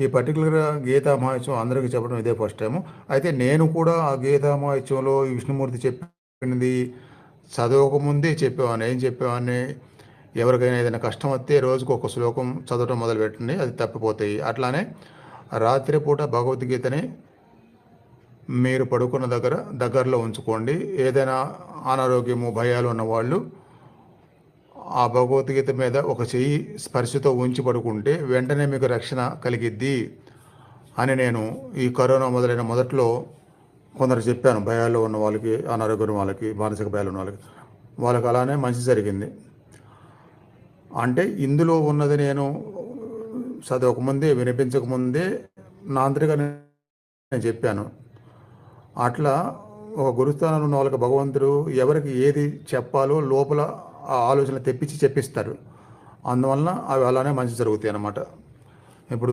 ఈ పర్టికులర్ గీతా మహోత్సవం అందరికీ చెప్పడం ఇదే ఫస్ట్ టైము అయితే నేను కూడా ఆ గీతా మహోత్సవంలో విష్ణుమూర్తి చెప్పినది చదవకముందే చెప్పేవాడిని ఏం చెప్పేవాడిని. ఎవరికైనా ఏదైనా కష్టం వస్తే రోజుకు ఒక శ్లోకం చదవటం మొదలుపెట్టండి అది తప్పిపోతాయి. అట్లానే రాత్రిపూట భగవద్గీతని మీరు పడుకున్న దగ్గర దగ్గరలో ఉంచుకోండి. ఏదైనా అనారోగ్యము భయాలు ఉన్న వాళ్ళు ఆ భగవద్గీత మీద ఒక చెయ్యి స్పర్శతో ఉంచి పడుకుంటే వెంటనే మీకు రక్షణ కలిగిద్ది అని నేను ఈ కరోనా మొదలైన మొదట్లో కొందరు చెప్పాను. భయాల్లో ఉన్న వాళ్ళకి అనారోగ్యం వాళ్ళకి మానసిక భయాలు ఉన్న వాళ్ళకి. వాళ్ళకి అలానే మంచి జరిగింది. అంటే ఇందులో ఉన్నది నేను చదవకముందే వినిపించకముందే నా అంతటిగా నేను చెప్పాను. అట్లా ఒక గురుస్థానంలో ఉన్న వాళ్ళకి భగవంతుడు ఎవరికి ఏది చెప్పాలో లోపల ఆలోచన తెప్పించి చెప్పిస్తారు. అందువలన అవి అలానే మంచి జరుగుతాయి అన్నమాట ఇప్పుడు